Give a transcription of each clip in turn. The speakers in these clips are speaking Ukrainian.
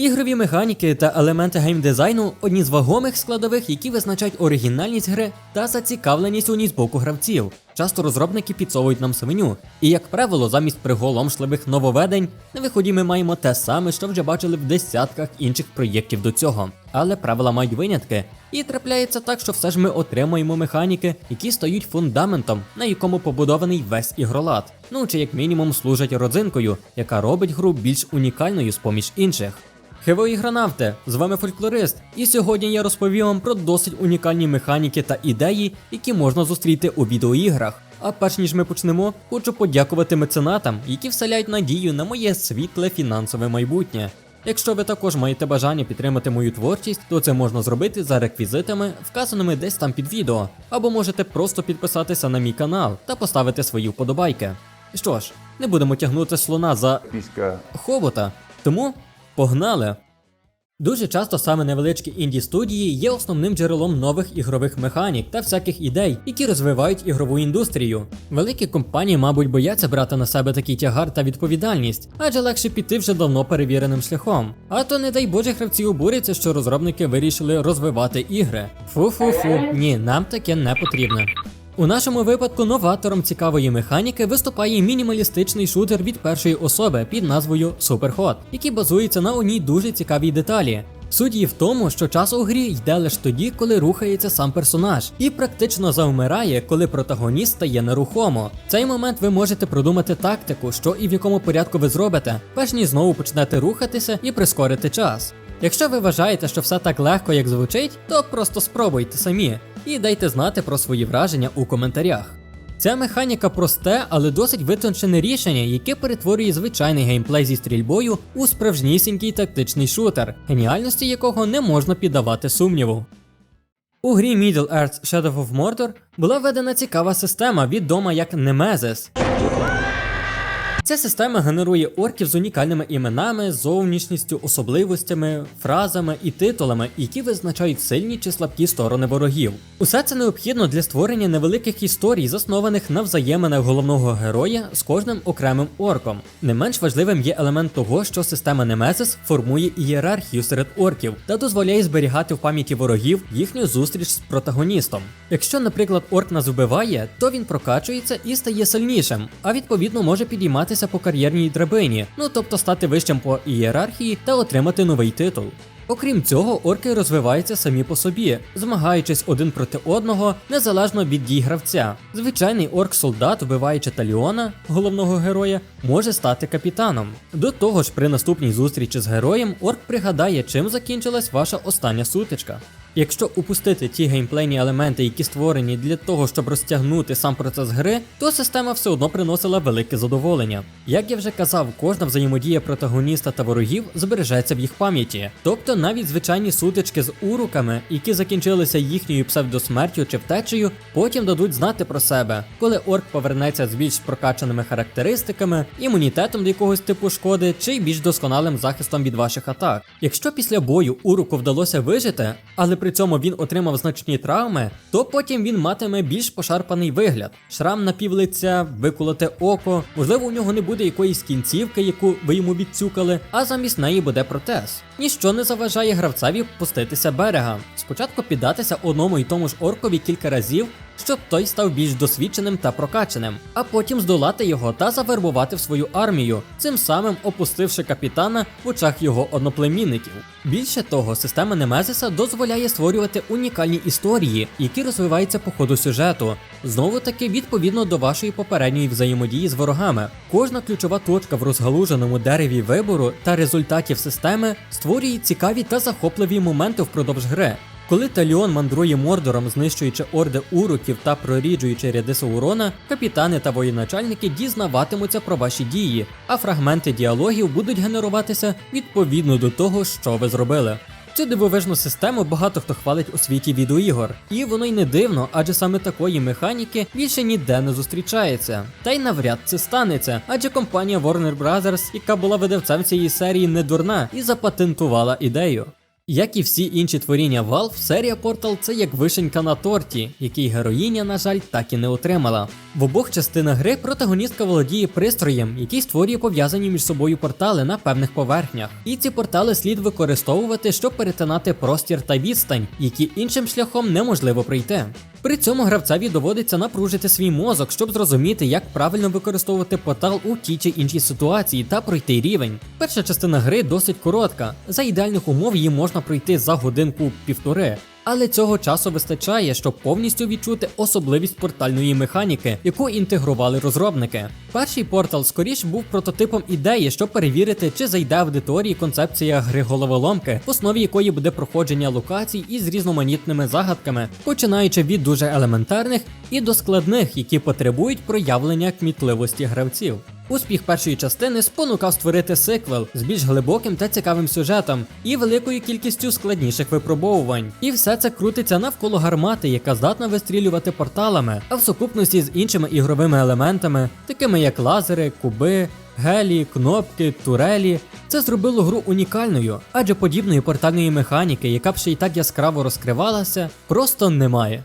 Ігрові механіки та елементи геймдизайну одні з вагомих складових, які визначають оригінальність гри та зацікавленість у ній з боку гравців. Часто розробники підсовують нам свиню, і як правило, замість приголомшливих нововведень на виході ми маємо те саме, що вже бачили в десятках інших проєктів до цього. Але правила мають винятки, і трапляється так, що все ж ми отримуємо механіки, які стають фундаментом, на якому побудований весь ігролад. Ну чи як мінімум служать родзинкою, яка робить гру більш унікальною з поміж інших. Хево ігронавте, з вами фольклорист, і сьогодні я розповім вам про досить унікальні механіки та ідеї, які можна зустріти у відеоіграх. А перш ніж ми почнемо, хочу подякувати меценатам, які вселяють надію на моє світле фінансове майбутнє. Якщо ви також маєте бажання підтримати мою творчість, то це можна зробити за реквізитами, вказаними десь там під відео, або можете просто підписатися на мій канал та поставити свої вподобайки. Що ж, не будемо тягнути слона за піська хобота. Тому погнали! Дуже часто саме невеличкі інді студії є основним джерелом нових ігрових механік та всяких ідей, які розвивають ігрову індустрію. Великі компанії, мабуть, бояться брати на себе такий тягар та відповідальність, адже легше піти вже давно перевіреним шляхом. А то, не дай Боже, гравці обуряться, що розробники вирішили розвивати ігри. Фу-фу-фу, ні, нам таке не потрібно. У нашому випадку новатором цікавої механіки виступає мінімалістичний шутер від першої особи під назвою Superhot, який базується на одній дуже цікавій деталі. Суть її в тому, що час у грі йде лише тоді, коли рухається сам персонаж, і практично завмирає, коли протагоніст стає нерухомо. В цей момент ви можете продумати тактику, що і в якому порядку ви зробите, перш ніж знову почнете рухатися і прискорити час. Якщо ви вважаєте, що все так легко, як звучить, то просто спробуйте самі і дайте знати про свої враження у коментарях. Ця механіка просте, але досить витончене рішення, яке перетворює звичайний геймплей зі стрільбою у справжнісінький тактичний шутер, геніальності якого не можна піддавати сумніву. У грі Middle-earth Shadow of Mordor була введена цікава система, відома як Nemesis. Ця система генерує орків з унікальними іменами, зовнішністю, особливостями, фразами і титулами, які визначають сильні чи слабкі сторони ворогів. Усе це необхідно для створення невеликих історій, заснованих на взаєминах головного героя з кожним окремим орком. Не менш важливим є елемент того, що система Немезис формує ієрархію серед орків та дозволяє зберігати в пам'яті ворогів їхню зустріч з протагоністом. Якщо, наприклад, орк нас вбиває, то він прокачується і стає сильнішим, а відповідно може підійматися по кар'єрній драбині, ну тобто стати вищим по ієрархії та отримати новий титул. Окрім цього, орки розвиваються самі по собі, змагаючись один проти одного незалежно від дій гравця. Звичайний орк-солдат, вбиваючи Таліона, головного героя, може стати капітаном. До того ж, при наступній зустрічі з героєм орк пригадає, чим закінчилась ваша остання сутичка. Якщо упустити ті геймплейні елементи, які створені для того, щоб розтягнути сам процес гри, то система все одно приносила велике задоволення. Як я вже казав, кожна взаємодія протагоніста та ворогів збережеться в їх пам'яті. Тобто навіть звичайні сутички з уруками, які закінчилися їхньою псевдосмертю чи втечею, потім дадуть знати про себе, коли орк повернеться з більш прокачаними характеристиками, імунітетом до якогось типу шкоди чи більш досконалим захистом від ваших атак. Якщо після бою уруку вдалося вижити, але при цьому він отримав значні травми, то потім він матиме більш пошарпаний вигляд, шрам на півлиця, виколоте око, можливо, у нього не буде якоїсь кінцівки, яку ви йому відцюкали, а замість неї буде протез. Ніщо не заважає гравцеві пуститися берега. Спочатку піддатися одному і тому ж оркові кілька разів, щоб той став більш досвідченим та прокачаним, а потім здолати його та завербувати в свою армію, цим самим опустивши капітана в очах його одноплемінників. Більше того, система Немезиса дозволяє створювати унікальні історії, які розвиваються по ходу сюжету. Знову таки, відповідно до вашої попередньої взаємодії з ворогами. Кожна ключова точка в розгалуженому дереві вибору та результатів системи створює цікаві та захопливі моменти впродовж гри. Коли Таліон мандрує Мордором, знищуючи орди уруків та проріджуючи ряди Саурона, капітани та воєначальники дізнаватимуться про ваші дії, а фрагменти діалогів будуть генеруватися відповідно до того, що ви зробили. Цю дивовижну систему багато хто хвалить у світі відеоігор, і воно й не дивно, адже саме такої механіки більше ніде не зустрічається. Та й навряд це станеться, адже компанія Warner Bros., яка була видавцем цієї серії, не дурна і запатентувала ідею. Як і всі інші творіння Valve, серія Portal це як вишенька на торті, який героїня, на жаль, так і не отримала. В обох частинах гри протагоністка володіє пристроєм, який створює пов'язані між собою портали на певних поверхнях. І ці портали слід використовувати, щоб перетинати простір та відстань, які іншим шляхом неможливо пройти. При цьому гравцеві доводиться напружити свій мозок, щоб зрозуміти, як правильно використовувати портал у тій чи іншій ситуації та пройти рівень. Перша частина гри досить коротка. За ідеальних умов її можна пройти за годинку-півтори. Але цього часу вистачає, щоб повністю відчути особливість портальної механіки, яку інтегрували розробники. Перший портал скоріш був прототипом ідеї, щоб перевірити, чи зайде аудиторії концепція гри головоломки, в основі якої буде проходження локацій із різноманітними загадками, починаючи від дуже елементарних і до складних, які потребують проявлення кмітливості гравців. Успіх першої частини спонукав створити сиквел з більш глибоким та цікавим сюжетом і великою кількістю складніших випробовувань. І все це крутиться навколо гармати, яка здатна вистрілювати порталами, а в сукупності з іншими ігровими елементами, такими як лазери, куби. Гелі, кнопки, турелі це зробило гру унікальною, адже подібної портальної механіки, яка б ще й так яскраво розкривалася, просто немає.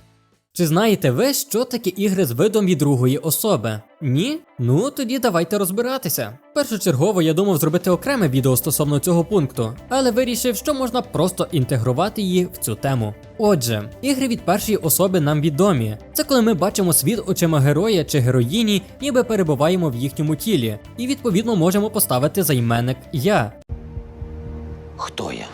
Чи знаєте ви, що таке ігри з видом від другої особи? Ні? Ну тоді давайте розбиратися. Першочергово я думав зробити окреме відео стосовно цього пункту, але вирішив, що можна просто інтегрувати її в цю тему. Отже, ігри від першої особи нам відомі. Це коли ми бачимо світ очима героя чи героїні, ніби перебуваємо в їхньому тілі, і відповідно можемо поставити займенник Я. Хто я?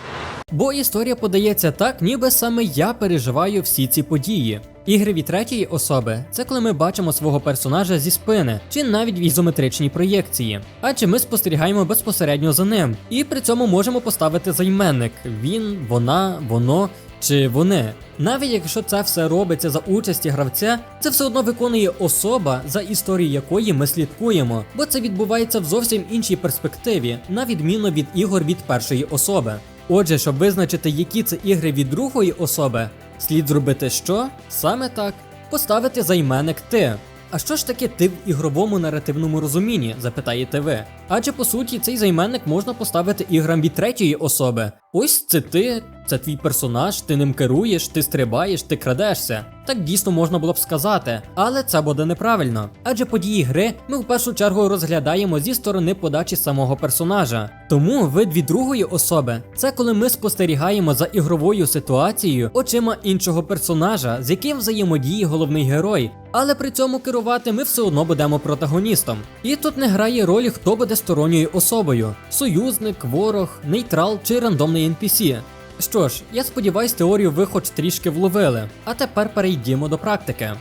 Бо історія подається так, ніби саме я переживаю всі ці події. Ігри від третьої особи це коли ми бачимо свого персонажа зі спини, чи навіть в ізометричній проєкції. Адже ми спостерігаємо безпосередньо за ним, і при цьому можемо поставити займенник він, вона, воно чи вони. Навіть якщо це все робиться за участі гравця, це все одно виконує особа, за історією якої ми слідкуємо, бо це відбувається в зовсім іншій перспективі, на відміну від ігор від першої особи. Отже, щоб визначити, які це ігри від другої особи, слід зробити що? Саме так, поставити займенник ти. А що ж таке ти в ігровому наративному розумінні? запитаєте ви. Адже по суті цей займенник можна поставити іграм від третьої особи. Ось це ти, це твій персонаж, ти ним керуєш, ти стрибаєш, ти крадешся. Так дійсно можна було б сказати, але це буде неправильно. Адже події гри ми в першу чергу розглядаємо зі сторони подачі самого персонажа. Тому вид від другої особи це коли ми спостерігаємо за ігровою ситуацією очима іншого персонажа, з яким взаємодіє головний герой. Але при цьому керувати ми все одно будемо протагоністом. І тут не грає ролі, хто буде сторонньою особою: союзник, ворог, нейтрал чи рандомний NPC. Що ж, я сподіваюсь, теорію ви хоч трішки вловили. А тепер перейдімо до практики.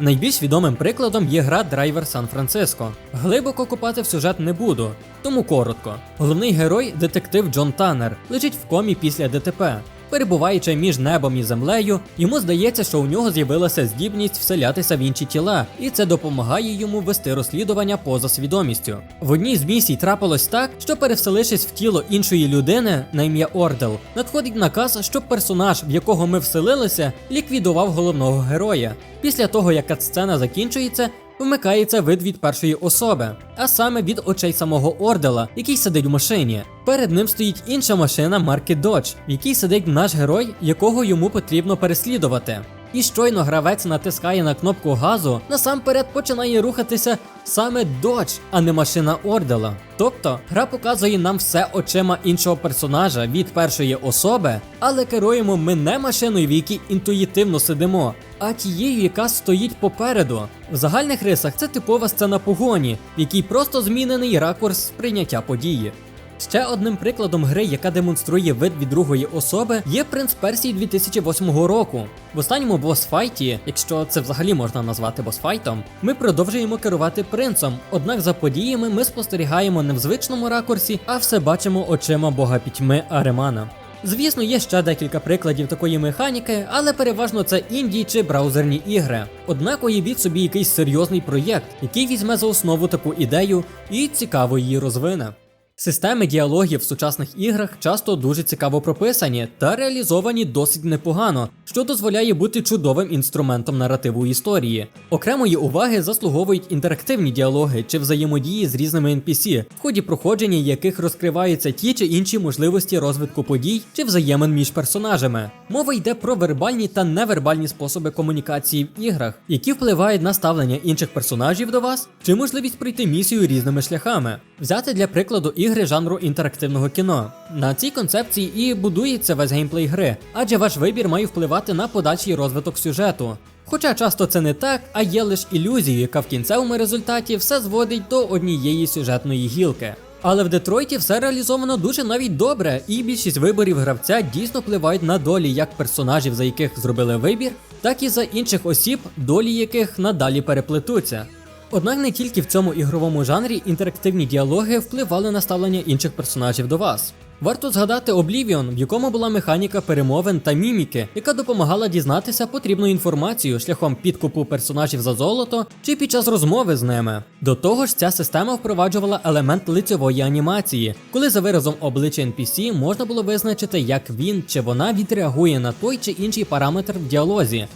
Найбільш відомим прикладом є гра Драйвер Сан Франциско. Глибоко копати в сюжет не буду, тому коротко. Головний герой, детектив Джон Таннер, лежить в комі після ДТП. Перебуваючи між небом і землею, йому здається, що у нього з'явилася здібність вселятися в інші тіла, і це допомагає йому вести розслідування поза свідомістю. В одній з місій трапилось так, що перевселившись в тіло іншої людини на ім'я Ордел, надходить наказ, щоб персонаж, в якого ми вселилися, ліквідував головного героя. Після того, як катсцена закінчується, вмикається вид від першої особи, а саме від очей самого Ордела, який сидить в машині. Перед ним стоїть інша машина марки Dodge, в якій сидить наш герой, якого йому потрібно переслідувати. І щойно гравець натискає на кнопку газу, насамперед починає рухатися саме Dodge, а не машина Ордела. Тобто гра показує нам все очима іншого персонажа від першої особи, але керуємо ми не машиною, в якій інтуїтивно сидимо, а тією, яка стоїть попереду. В загальних рисах це типова сцена погоні, в якій просто змінений ракурс сприйняття події. Ще одним прикладом гри, яка демонструє вид від другої особи, є принц Персії 2008 року. В останньому босфайті, якщо це взагалі можна назвати босфайтом, ми продовжуємо керувати принцем. Однак за подіями ми спостерігаємо не в звичному ракурсі, а все бачимо очима бога пітьми Аремана. Звісно, є ще декілька прикладів такої механіки, але переважно це інді чи браузерні ігри. Однак уявіть собі якийсь серйозний проєкт, який візьме за основу таку ідею і цікаво її розвине. Системи діалогів в сучасних іграх часто дуже цікаво прописані та реалізовані досить непогано, що дозволяє бути чудовим інструментом наративу історії. Окремої уваги заслуговують інтерактивні діалоги чи взаємодії з різними NPC, в ході проходження яких розкриваються ті чи інші можливості розвитку подій чи взаємин між персонажами. Мова йде про вербальні та невербальні способи комунікації в іграх, які впливають на ставлення інших персонажів до вас, чи можливість пройти місію різними шляхами. Взяти для прикладу ігри жанру інтерактивного кіно. На цій концепції і будується весь геймплей гри, адже ваш вибір має впливати на подальший розвиток сюжету. Хоча часто це не так, а є лише ілюзією, яка в кінцевому результаті все зводить до однієї сюжетної гілки. Але в Детройті все реалізовано дуже навіть добре, і більшість виборів гравця дійсно впливають на долі як персонажів, за яких зробили вибір, так і за інших осіб, долі яких надалі переплетуться. Однак не тільки в цьому ігровому жанрі інтерактивні діалоги впливали на ставлення інших персонажів до вас. Варто згадати Oblivion, в якому була механіка перемовин та міміки, яка допомагала дізнатися потрібну інформацію шляхом підкупу персонажів за золото чи під час розмови з ними. До того ж, ця система впроваджувала елемент лицьової анімації, коли за виразом обличчя NPC можна було визначити, як він чи вона відреагує на той чи інший параметр в діалозі.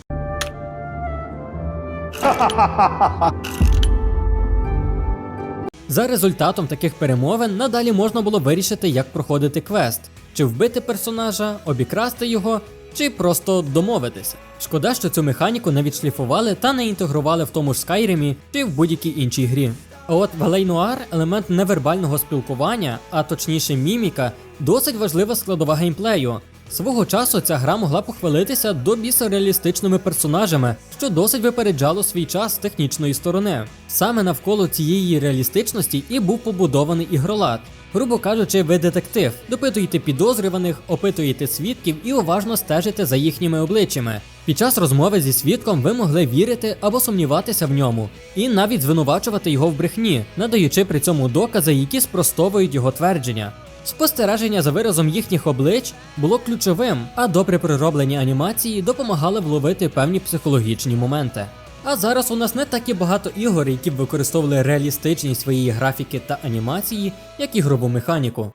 За результатом таких перемовин надалі можна було вирішити, як проходити квест, чи вбити персонажа, обікрасти його, чи просто домовитися. Шкода, що цю механіку не відшліфували та не інтегрували в тому ж Скайримі чи в будь-якій іншій грі. А от в LA елемент невербального спілкування, а точніше міміка, досить важлива складова геймплею. Свого часу ця гра могла похвалитися до біса реалістичними персонажами, що досить випереджало свій час з технічної сторони. Саме навколо цієї реалістичності і був побудований ігролад. Грубо кажучи, ви детектив, допитуєте підозрюваних, опитуєте свідків і уважно стежите за їхніми обличчями. Під час розмови зі свідком ви могли вірити або сумніватися в ньому, і навіть звинувачувати його в брехні, надаючи при цьому докази, які спростовують його твердження. Спостереження за виразом їхніх облич було ключовим, а добре пророблені анімації допомагали вловити певні психологічні моменти. А зараз у нас не так і багато ігор, які б використовували реалістичність своєї графіки та анімації, як ігрову механіку.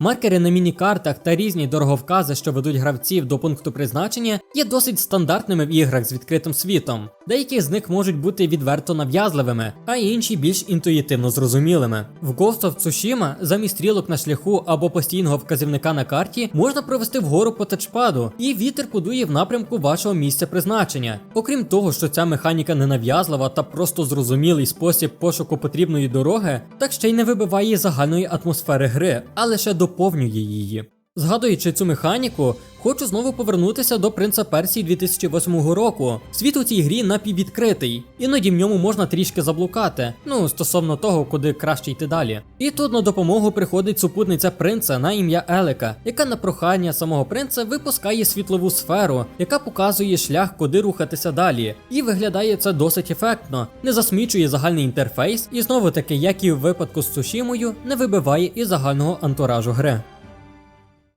Маркери на міні-картах та різні дороговкази, що ведуть гравців до пункту призначення, є досить стандартними в іграх з відкритим світом. Деякі з них можуть бути відверто нав'язливими, а інші більш інтуїтивно зрозумілими. В Ghost of Tsushima замість стрілок на шляху або постійного вказівника на карті можна провести вгору по тачпаду, і вітер подує в напрямку вашого місця призначення. Окрім того, що ця механіка не нав'язлива та просто зрозумілий спосіб пошуку потрібної дороги, так ще й не вибиває загальної атмосфери гри, а лише доповнює її. Згадуючи цю механіку, хочу знову повернутися до принца Персії 2008 року. Світ у цій грі напіввідкритий, іноді в ньому можна трішки заблукати, ну стосовно того, куди краще йти далі. І тут на допомогу приходить супутниця принца на ім'я Елека, яка на прохання самого принца випускає світлову сферу, яка показує шлях, куди рухатися далі. І виглядає це досить ефектно, не засмічує загальний інтерфейс, і знову таки, як і в випадку з Цушімою, не вибиває із загального антуражу гри.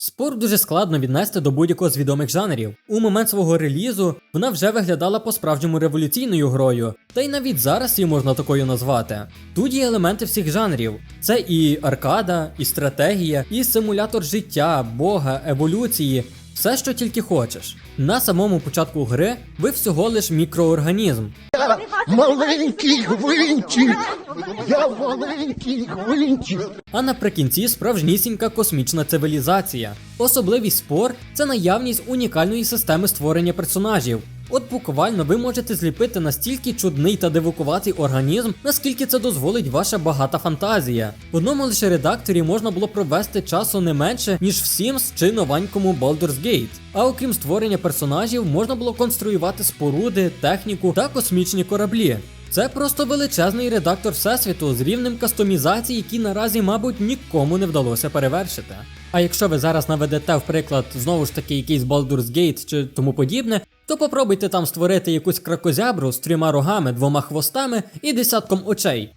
Спорт дуже складно віднести до будь-якого з відомих жанрів. У момент свого релізу вона вже виглядала по-справжньому революційною грою, та й навіть зараз її можна такою назвати. Тут є елементи всіх жанрів: це і аркада, і стратегія, і симулятор життя, бога, еволюції. Все, що тільки хочеш. На самому початку гри ви всього лиш мікроорганізм, Маленький гвинтик! Я маленький гвинтик! а наприкінці справжнісінька космічна цивілізація. Особливість спор це наявність унікальної системи створення персонажів. От буквально ви можете зліпити настільки чудний та дивукуватий організм, наскільки це дозволить ваша багата фантазія. В одному лише редакторі можна було провести часу не менше, ніж в Sims чи новенькому Baldur's Gate. А окрім створення персонажів, можна було конструювати споруди, техніку та космічні кораблі. Це просто величезний редактор всесвіту з рівнем кастомізації, який наразі, мабуть, нікому не вдалося перевершити. А якщо ви зараз наведете в приклад знову ж таки якийсь Baldur's Gate чи тому подібне, то попробуйте там створити якусь кракозябру з трьома рогами, двома хвостами і десятком очей.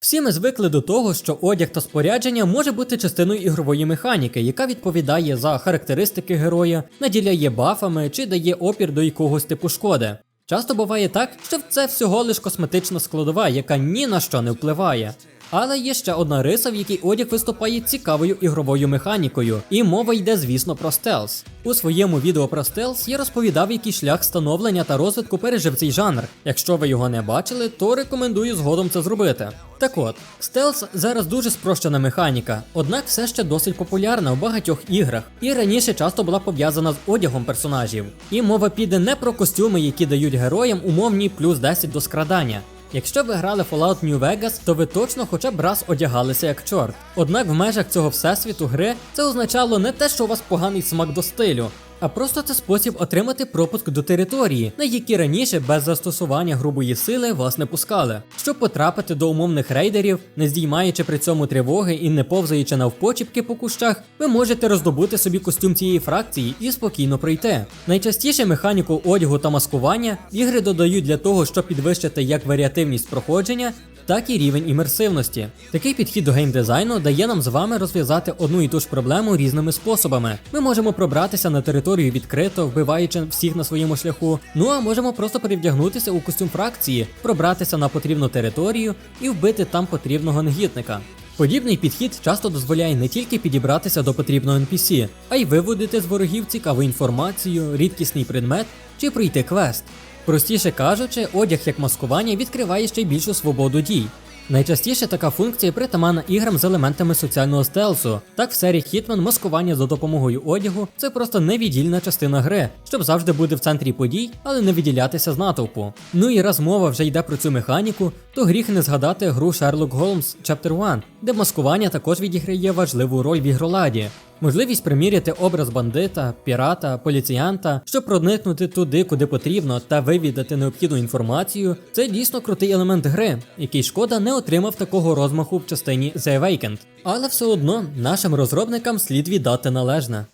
Всі ми звикли до того, що одяг та спорядження може бути частиною ігрової механіки, яка відповідає за характеристики героя, наділяє бафами чи дає опір до якогось типу шкоди. Часто буває так, що це всього лиш косметична складова, яка ні на що не впливає. Але є ще одна риса, в якій одяг виступає цікавою ігровою механікою, і мова йде, звісно, про стелс. У своєму відео про стелс я розповідав, який шлях становлення та розвитку пережив цей жанр. Якщо ви його не бачили, то рекомендую згодом це зробити. Так от, стелс зараз дуже спрощена механіка, однак все ще досить популярна у багатьох іграх, і раніше часто була пов'язана з одягом персонажів. І мова піде не про костюми, які дають героям умовні плюс 10 до скрадання. Якщо ви грали Fallout New Vegas, то ви точно хоча б раз одягалися як чорт. Однак в межах цього всесвіту гри це означало не те, що у вас поганий смак до стилю, а просто це спосіб отримати пропуск до території, на які раніше без застосування грубої сили вас не пускали. Щоб потрапити до умовних рейдерів, не здіймаючи при цьому тривоги і не повзаючи навпочіпки по кущах, ви можете роздобути собі костюм цієї фракції і спокійно пройти. Найчастіше механіку одягу та маскування ігри додають для того, щоб підвищити як варіативність проходження, так і рівень імерсивності. Такий підхід до геймдизайну дає нам з вами розв'язати одну і ту ж проблему різними способами. Ми можемо пробратися на територію відкрито, вбиваючи всіх на своєму шляху. Ну а можемо просто перевдягнутися у костюм фракції, пробратися на потрібну територію і вбити там потрібного негідника. Подібний підхід часто дозволяє не тільки підібратися до потрібного NPC, а й виводити з ворогів цікаву інформацію, рідкісний предмет чи пройти квест. Простіше кажучи, одяг як маскування відкриває ще й більшу свободу дій. Найчастіше така функція притаманна іграм з елементами соціального стелсу. Так в серії Hitman маскування за допомогою одягу це просто невіддільна частина гри, щоб завжди бути в центрі подій, але не виділятися з натовпу. Ну і раз мова вже йде про цю механіку, то гріх не згадати гру Sherlock Holmes Chapter 1, де маскування також відіграє важливу роль в ігроладі. Можливість приміряти образ бандита, пірата, поліціянта, щоб проникнути туди, куди потрібно, та вивідати необхідну інформацію, це дійсно крутий елемент гри, який шкода не отримав такого розмаху в частині The Awakened. Але все одно нашим розробникам слід віддати належне.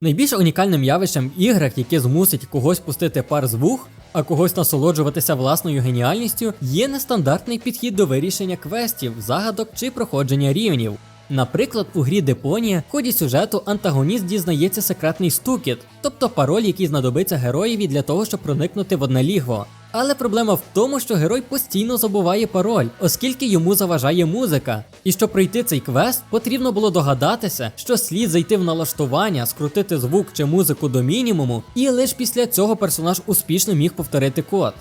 Найбільш унікальним явищем в іграх, яке змусить когось пустити пар з вух, а когось насолоджуватися власною геніальністю, є нестандартний підхід до вирішення квестів, загадок чи проходження рівнів. Наприклад, у грі Депонія в ході сюжету антагоніст дізнається секретний стукіт, тобто пароль, який знадобиться героєві для того, щоб проникнути в одне лігво. Але проблема в тому, що герой постійно забуває пароль, оскільки йому заважає музика. І щоб пройти цей квест, потрібно було догадатися, що слід зайти в налаштування, скрутити звук чи музику до мінімуму, і лише після цього персонаж успішно міг повторити код.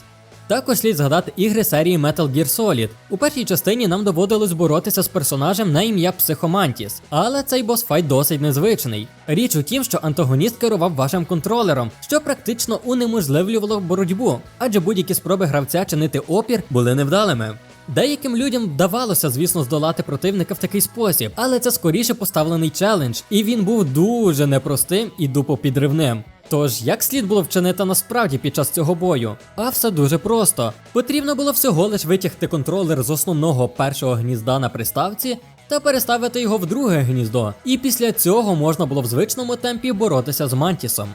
Також слід згадати ігри серії Metal Gear Solid. У першій частині нам доводилось боротися з персонажем на ім'я Психомантіс, але цей босфайт досить незвичний. Річ у тім, що антагоніст керував вашим контролером, що практично унеможливлювало боротьбу, адже будь-які спроби гравця чинити опір були невдалими. Деяким людям вдавалося, звісно, здолати противника в такий спосіб, але це скоріше поставлений челендж, і він був дуже непростим і дупопідривним. Тож, як слід було вчинити насправді під час цього бою? А все дуже просто. Потрібно було всього лиш витягти контролер з основного першого гнізда на приставці та переставити його в друге гніздо. І після цього можна було в звичному темпі боротися з Мантісом.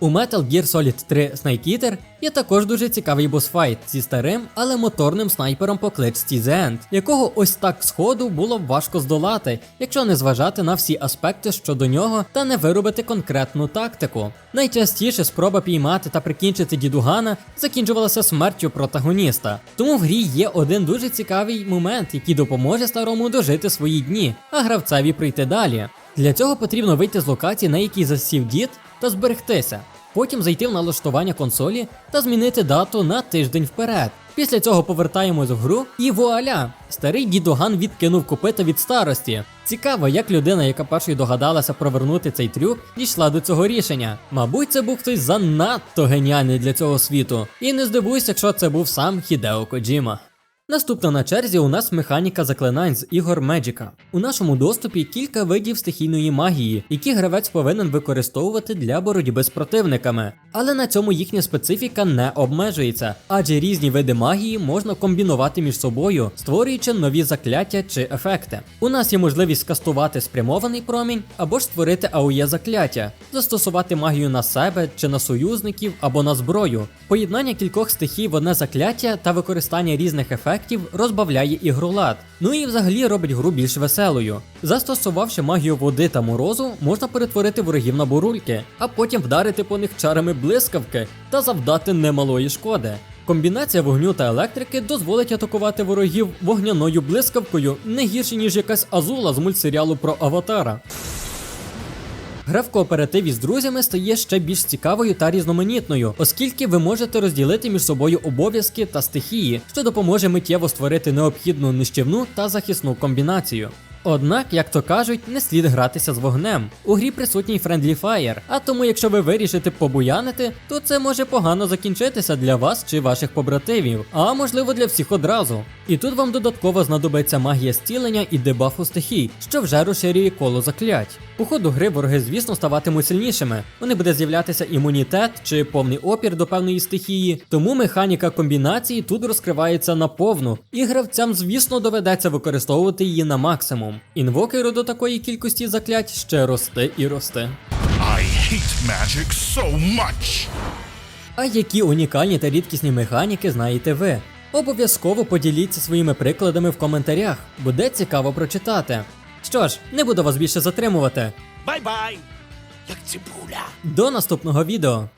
У Metal Gear Solid 3 Snake Eater є також дуже цікавий босфайт зі старим, але моторним снайпером по кличці The End, якого ось так сходу було б важко здолати, якщо не зважати на всі аспекти щодо нього та не виробити конкретну тактику. Найчастіше спроба піймати та прикінчити дідугана закінчувалася смертю протагоніста. Тому в грі є один дуже цікавий момент, який допоможе старому дожити свої дні, а гравцеві прийти далі. Для цього потрібно вийти з локації, на якій засів дід, та зберегтися. Потім зайти в налаштування консолі та змінити дату на тиждень вперед. Після цього повертаємось в гру і вуаля! Старий дідуган відкинув копита від старості. Цікаво, як людина, яка першою догадалася провернути цей трюк, дійшла до цього рішення. Мабуть, це був хтось занадто геніальний для цього світу. І не здивуйся, якщо це був сам Хідео Коджіма. Наступна на черзі у нас механіка заклинань з ігор Меджика. У нашому доступі кілька видів стихійної магії, які гравець повинен використовувати для боротьби з противниками. Але на цьому їхня специфіка не обмежується, адже різні види магії можна комбінувати між собою, створюючи нові закляття чи ефекти. У нас є можливість скастувати спрямований промінь або ж створити АОЄ закляття, застосувати магію на себе чи на союзників або на зброю. Поєднання кількох стихій в одне закляття та використання різних ефектів ефектів, розбавляє ігролад. Ну і взагалі робить гру більш веселою. Застосувавши магію води та морозу, можна перетворити ворогів на бурульки, а потім вдарити по них чарами блискавки та завдати немалої шкоди. Комбінація вогню та електрики дозволить атакувати ворогів вогняною блискавкою не гірше, ніж якась азула з мультсеріалу про аватара. Гра в кооперативі з друзями стає ще більш цікавою та різноманітною, оскільки ви можете розділити між собою обов'язки та стихії, що допоможе миттєво створити необхідну нищівну та захисну комбінацію. Однак, як то кажуть, не слід гратися з вогнем. У грі присутній Friendly Fire, а тому, якщо ви вирішите побуянити, то це може погано закінчитися для вас чи ваших побратимів, а можливо для всіх одразу. І тут вам додатково знадобиться магія зцілення і дебафу стихій, що вже розширює коло заклять. По ходу гри вороги, звісно, ставатимуть сильнішими. Вони буде з'являтися імунітет чи повний опір до певної стихії, тому механіка комбінації тут розкривається наповну, і гравцям, звісно, доведеться використовувати її на максимум. Інвокеру до такої кількості заклять ще росте і росте. I hate magic so much. А які унікальні та рідкісні механіки знаєте ви? Обов'язково поділіться своїми прикладами в коментарях, буде цікаво прочитати. Що ж, не буду вас більше затримувати. Бай-бай! Як цибуля. До наступного відео!